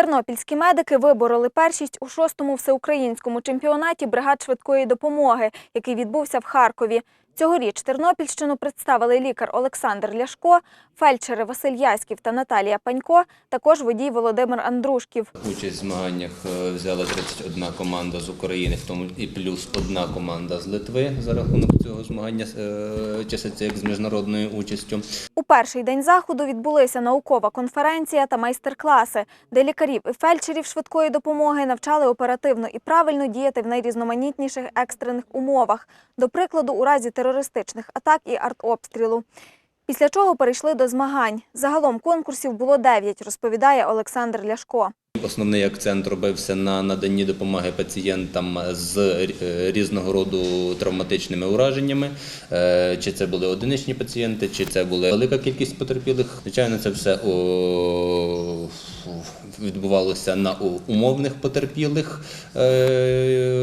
Тернопільські медики вибороли першість у шостому всеукраїнському чемпіонаті бригад швидкої допомоги, який відбувся в Харкові. Цьогоріч Тернопільщину представили лікар Олександр Ляшко, фельдшери Василь Яськів та Наталія Панько, також водій Володимир Андрушків. Участь в змаганнях е, взяла 31 команда з України, в тому і плюс одна команда з Литви за рахунок цього змагання е, як з міжнародною участю. Перший день заходу відбулися наукова конференція та майстер-класи, де лікарів і фельдшерів швидкої допомоги навчали оперативно і правильно діяти в найрізноманітніших екстрених умовах, до прикладу, у разі терористичних атак і артобстрілу. Після чого перейшли до змагань. Загалом конкурсів було дев'ять, розповідає Олександр Ляшко. Основний акцент робився на наданні допомоги пацієнтам з е, різного роду травматичними ураженнями. Е, Чи це були одиничні пацієнти, чи це була велика кількість потерпілих. Звичайно, це все відбувалося на умовних потерпілих, е,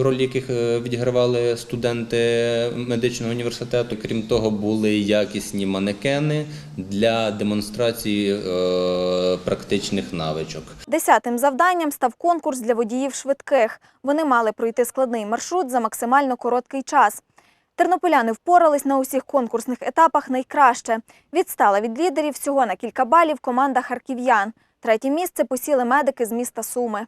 роль яких е, відігравали студенти медичного університету. Крім того, були якісні манекени для демонстрації е, практичних навичок. Десятим завданням став конкурс для водіїв швидких. Вони мали пройти складний маршрут за максимально короткий час. Тернополяни впорались на усіх конкурсних етапах найкраще. Відстала від лідерів всього на кілька балів команда харків'ян. Третє місце посіли медики з міста Суми.